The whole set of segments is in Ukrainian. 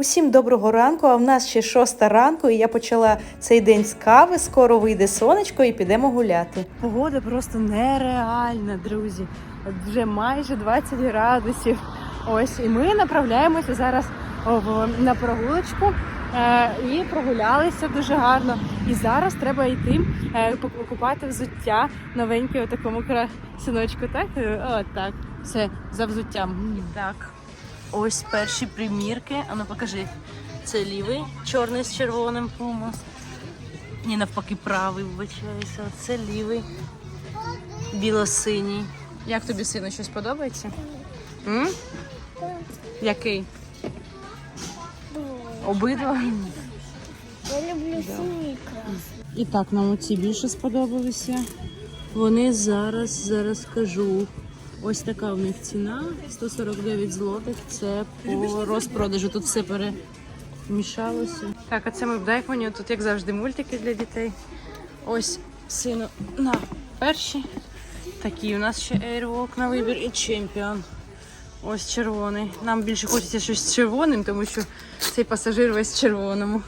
Усім доброго ранку. А в нас ще шоста ранку, і я почала цей день з кави. Скоро вийде сонечко і підемо гуляти. Погода просто нереальна, друзі. От вже майже 20 градусів. Ось і ми направляємося зараз на прогулочку. е, І прогулялися дуже гарно. І зараз треба йти е, покупати взуття новеньке у такому красиночку. Так, Е, О, так. Все за взуттям. Так. Ось перші примірки. Ану покажи. Це лівий, чорний з червоним пумас. Ні, навпаки, правий, вибачаюся. Це лівий, біло-синій. Як тобі сину щось подобається? М? Який? Обидва? Я люблю синій крас. І так, нам оці більше сподобалися. Вони зараз, зараз скажу. Ось така в них ціна 149 злотих. Це по розпродажу. Тут все перемішалося. Так, а це ми в Дайкмані. Тут, як завжди, мультики для дітей. Ось сину на перші. Такі у нас ще Airwalk на вибір і Champion. Ось червоний. Нам більше хочеться щось з червоним, тому що цей пасажир весь в червоному.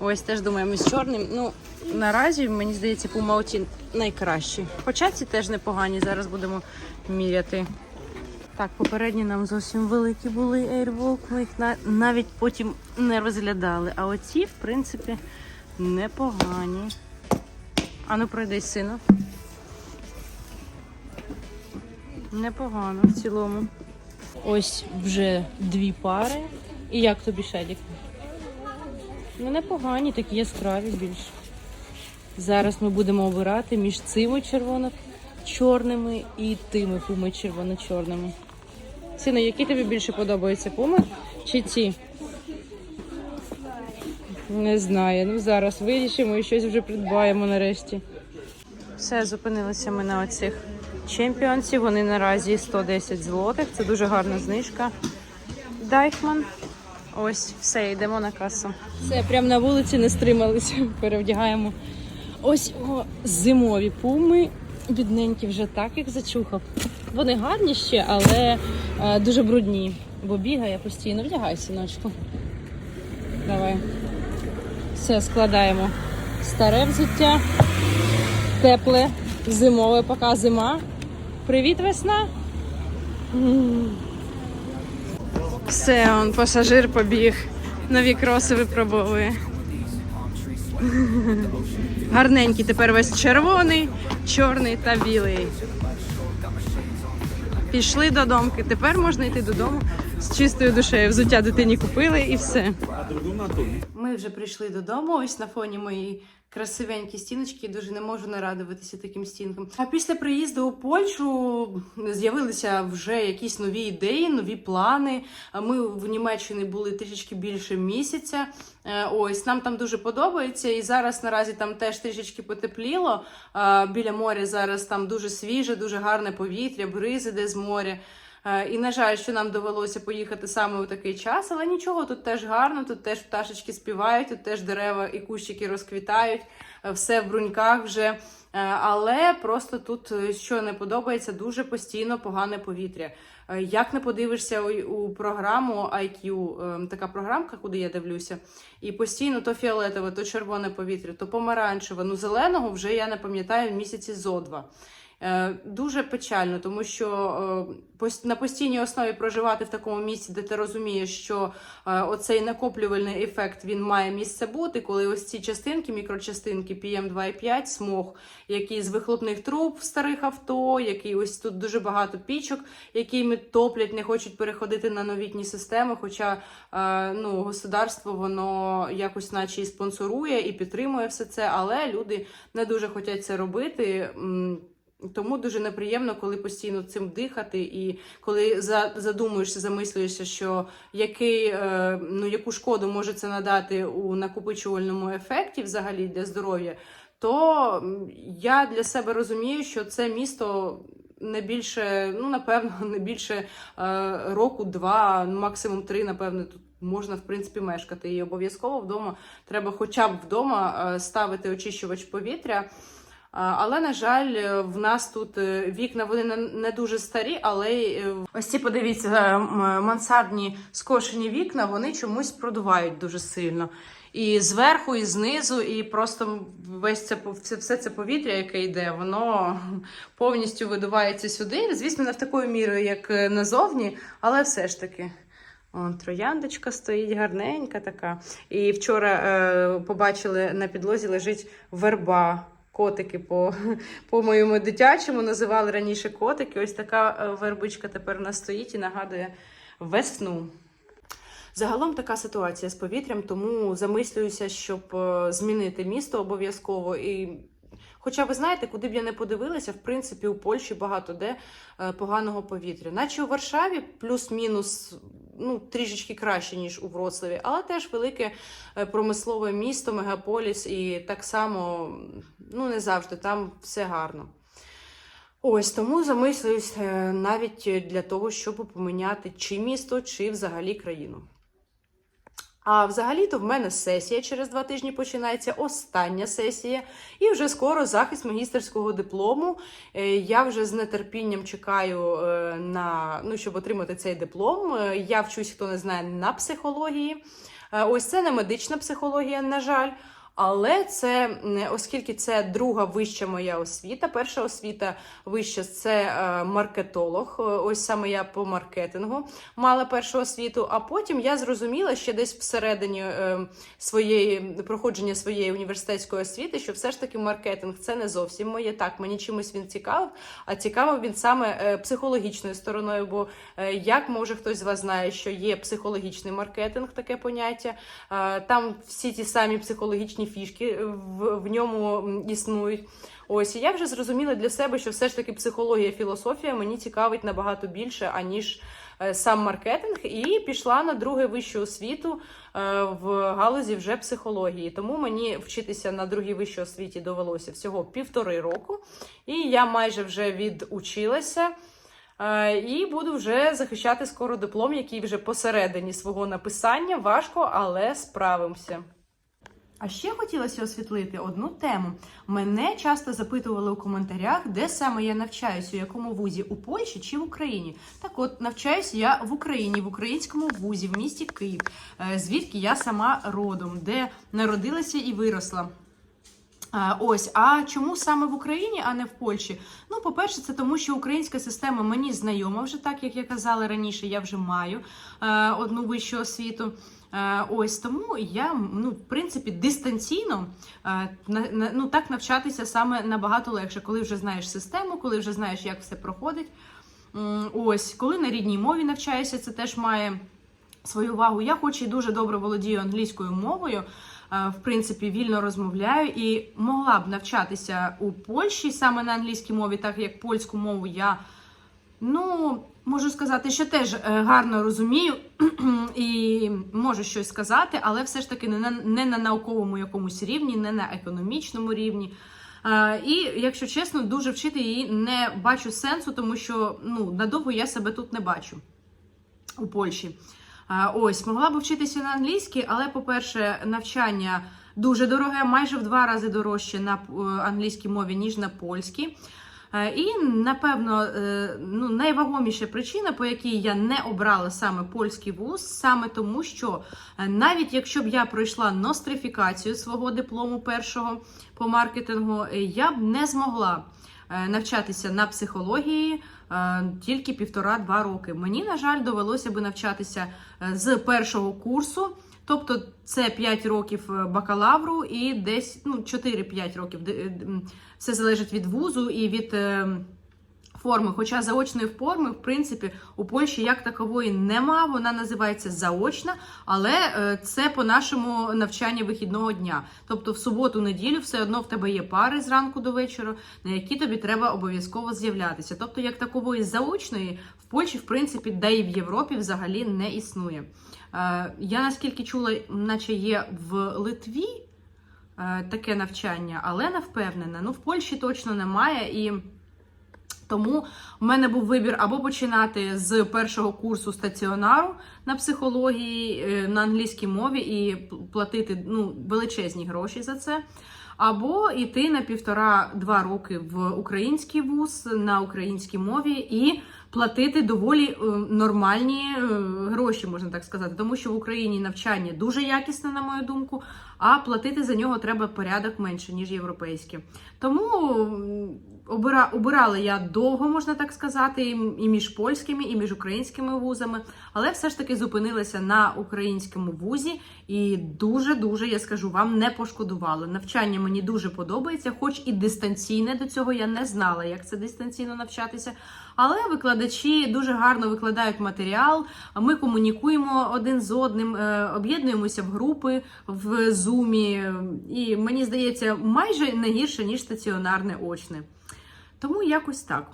Ось теж думаємо з чорним. Ну, наразі, мені здається, Puma оті найкращі. Хоча ці теж непогані, зараз будемо міряти. Так, попередні нам зовсім великі були Airwalk, ми їх навіть потім не розглядали. А оці, в принципі, непогані. Ану, пройдись, сину. Непогано в цілому. Ось вже дві пари. І як тобі Шедік? Ну, непогані, такі яскраві більш. Зараз ми будемо обирати між цими червоно-чорними і тими пуми червоно-чорними. Сину, які тобі більше подобаються пуми чи ці? Не знаю. Ну зараз вирішимо і щось вже придбаємо нарешті. Все, зупинилися ми на оцих чемпіонців. Вони наразі 110 злотих. Це дуже гарна знижка. Дайхман. Ось, все, йдемо на касу. Все, прямо на вулиці не стрималися. Перевдягаємо. Ось о, зимові пуми. Бідненькі вже так їх зачухав. Вони гарні ще, але е, дуже брудні. Бо бігає постійно. Вдягай, синочку. Давай. Все, складаємо. Старе взуття, тепле, зимове, поки зима. Привіт, весна. Все, он пасажир побіг. Нові кроси випробовує. Гарненький тепер весь червоний, чорний та білий. Пішли додому. Тепер можна йти додому з чистою душею. Взуття дитині купили і все. Ми вже прийшли додому. Ось на фоні моєї красивенькі стіночки. Дуже не можу нарадуватися таким стінкам. А після приїзду у Польщу з'явилися вже якісь нові ідеї, нові плани. Ми в Німеччині були трішечки більше місяця. Е, Ось нам там дуже подобається, і зараз наразі там теж трішечки потепліло. Біля моря зараз там дуже свіже, дуже гарне повітря, бриз іде з моря. Е, І на жаль, що нам довелося поїхати саме у такий час, але нічого, тут теж гарно, тут теж пташечки співають, тут теж дерева і кущики розквітають, е, все в бруньках вже. Е, Але просто тут, що не подобається, дуже постійно погане повітря. Як не подивишся у, програму IQ, така програмка, куди я дивлюся, і постійно то фіолетове, то червоне повітря, то помаранчеве. Ну зеленого вже я не пам'ятаю місяці зо два. Е, Дуже печально, тому що е, на постійній основі проживати в такому місці, де ти розумієш, що е, оцей накоплювальний ефект він має місце бути, коли ось ці частинки, мікрочастинки PM2,5, смог, які з вихлопних труб в старих авто, які ось тут дуже багато пічок, якими топлять, не хочуть переходити на новітні системи. Хоча ну, государство воно якось наче і спонсорує і підтримує все це, але люди не дуже хочуть це робити. Тому дуже неприємно, коли постійно цим дихати, і коли задумуєшся, замислюєшся, що який, е, ну, яку шкоду може це надати у накопичувальному ефекті взагалі для здоров'я, то я для себе розумію, що це місто не більше, ну напевно, не більше е, року, два, ну, максимум три, напевно, тут. Можна в принципі мешкати і обов'язково вдома треба, хоча б вдома, е, ставити очищувач повітря. Але, на жаль, е, в нас тут е, вікна вони не- дуже старі, але е, ось ці, подивіться, мансардні скошені вікна, вони чомусь продувають дуже сильно. І зверху, і знизу, і просто весь це все це повітря, яке йде, воно повністю видувається сюди. Звісно, не в такою мірою, як назовні, але все ж таки. О, трояндочка стоїть гарненька така. І вчора е, побачили на підлозі лежить верба. Котики по, по моєму дитячому називали раніше котики. Ось така е, вербичка тепер у нас стоїть і нагадує весну. Загалом така ситуація з повітрям, тому замислююся, щоб е, змінити місто обов'язково. І Хоча ви знаєте, куди б я не подивилася, в принципі, у Польщі багато де е, поганого повітря. Наче у Варшаві плюс-мінус ну, трішечки краще, ніж у Вроцлаві, але теж велике е, промислове місто, мегаполіс, і так само ну, не завжди там все гарно. Ось тому замислююсь е, навіть для того, щоб поміняти чи місто, чи взагалі країну. А взагалі-то в мене сесія через два тижні починається остання сесія, і вже скоро захист магістерського диплому. Е, Я вже з нетерпінням чекаю е, на ну, щоб отримати цей диплом. Е, Я вчусь, хто не знає, на психології. Ось це не медична психологія, на жаль. Але це, оскільки це друга вища моя освіта, перша освіта вища це е, маркетолог. Е, Ось саме я по маркетингу мала першу освіту. А потім я зрозуміла ще десь всередині е, своєї проходження своєї університетської освіти, що все ж таки маркетинг це не зовсім моє. Так, мені чимось він цікавив, а цікавив він саме психологічною стороною. Бо як може хтось з вас знає, що є психологічний маркетинг, таке поняття. Там всі ті самі психологічні фішки в, в ньому існують. Ось і я вже зрозуміла для себе, що все ж таки психологія, філософія мені цікавить набагато більше, аніж е, сам маркетинг, і пішла на друге вищу освіту е, в галузі вже психології. Тому мені вчитися на другій вищій освіті довелося всього півтори року, і я майже вже відучилася. Е, І буду вже захищати скоро диплом, який вже посередині свого написання. Важко, але справимося. А ще хотілося освітлити одну тему. Мене часто запитували у коментарях, де саме я навчаюся, у якому вузі у Польщі чи в Україні. Так от навчаюся я в Україні, в українському вузі, в місті Київ, е, звідки я сама родом, де народилася і виросла. Ось, а чому саме в Україні, а не в Польщі? Ну, по-перше, це тому, що українська система мені знайома вже так, як я казала раніше, я вже маю е, одну вищу освіту. Е, ось тому я ну, в принципі дистанційно е, ну, так навчатися саме набагато легше, коли вже знаєш систему, коли вже знаєш, як все проходить. Ось, коли на рідній мові навчаєшся, це теж має свою вагу. Я, хоч і дуже добре володію англійською мовою, в принципі, вільно розмовляю і могла б навчатися у Польщі саме на англійській мові, так як польську мову я. Ну, можу сказати, що теж е, гарно розумію і можу щось сказати, але все ж таки не на, не на науковому якомусь рівні, не на економічному рівні. Е, І, якщо чесно, дуже вчити її не бачу сенсу, тому що ну, надовго я себе тут не бачу у Польщі. Е, Ось, могла б вчитися на англійській, але, по-перше, навчання дуже дороге, майже в два рази дорожче на е, англійській мові, ніж на польській. Е, І, напевно, ну, найвагоміша причина, по якій я не обрала саме польський вуз, саме тому, що навіть якщо б я пройшла нострифікацію свого диплому першого по маркетингу, я б не змогла навчатися на психології тільки півтора-два роки. Мені, на жаль, довелося би навчатися е, з першого курсу. Тобто це 5 років е, бакалавру і десь ну, 4-5 років. Е, Все залежить від вузу і від форми. Хоча заочної форми, в принципі, у Польщі як такової нема. Вона називається заочна, але е, це по нашому навчанню вихідного дня. Тобто в суботу-неділю все одно в тебе є пари зранку до вечора, на які тобі треба обов'язково з'являтися. Тобто, як такової заочної в Польщі, в принципі, да і в Європі взагалі не існує. Е, Я наскільки чула, наче є в Литві е, таке навчання, але не впевнена. Ну, в Польщі точно немає і. Тому в мене був вибір або починати з першого курсу стаціонару на психології е, на англійській мові і платити ну, величезні гроші за це. або йти на півтора-два роки в український вуз на українській мові і платити доволі е, нормальні е, гроші, можна так сказати, тому що в Україні навчання дуже якісне, на мою думку, а платити за нього треба порядок менше, ніж європейське. Тому обира, обирала я довго, можна так сказати, і і між польськими, і між українськими вузами, але все ж таки зупинилася на українському вузі і дуже дуже я скажу вам не пошкодувала. Навчання мені дуже подобається, хоч і дистанційне до цього я не знала, як це дистанційно навчатися. Але викладачі дуже гарно викладають матеріал. Ми комунікуємо один з одним, е, об'єднуємося в групи в зумі, і мені здається, майже не гірше ніж стаціонарне очне. Тому якось так.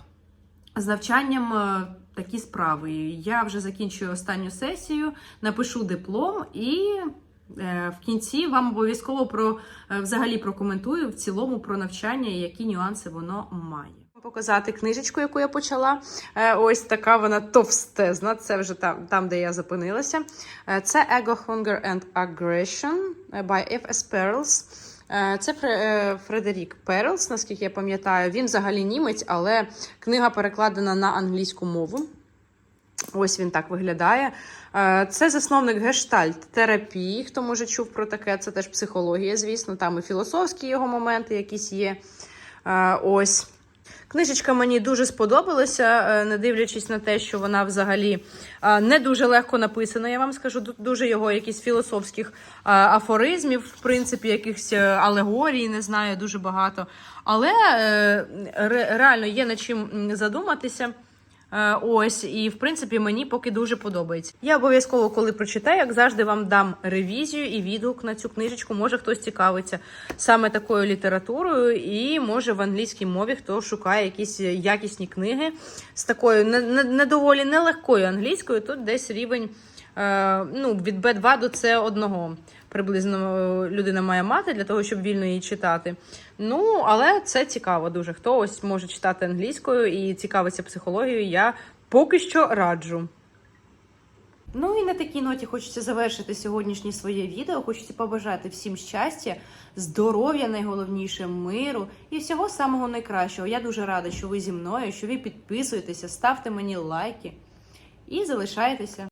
З навчанням е, такі справи. Я вже закінчую останню сесію, напишу диплом і е, в кінці вам обов'язково про е, взагалі прокоментую в цілому про навчання і які нюанси воно має. Показати книжечку, яку я почала. Ось така вона товстезна. Це вже там, там де я зупинилася. Це Ego, Hunger and Aggression by F.S. Perls. Е, Це е, Фредерік Перлс, наскільки я пам'ятаю. Він взагалі німець, але книга перекладена на англійську мову. Ось він так виглядає. Е, Це засновник гештальт-терапії. Хто може чув про таке, це теж психологія, звісно. Там і філософські його моменти якісь є. Ось. Книжечка мені дуже сподобалася, е, не дивлячись на те, що вона взагалі е, не дуже легко написана. Я вам скажу, дуже його якісь філософських е, афоризмів, в принципі, якихось алегорій, не знаю, дуже багато. Але реально є над чим задуматися. Е, Ось, і в принципі мені поки дуже подобається. Я обов'язково, коли прочитаю, як завжди, вам дам ревізію і відгук на цю книжечку. Може хтось цікавиться саме такою літературою, і може в англійській мові хто шукає якісь якісні книги з такою не, доволі нелегкою англійською. Тут десь рівень е, ну, від B2 до C1 приблизно е, людина має мати для того, щоб вільно її читати. Ну, але це цікаво дуже. Хто ось може читати англійською і цікавиться психологією, я поки що раджу. Ну і на такій ноті хочеться завершити сьогоднішнє своє відео. Хочеться побажати всім щастя, здоров'я, найголовніше, миру і всього самого найкращого. Я дуже рада, що ви зі мною, що ви підписуєтеся, ставте мені лайки і залишайтеся.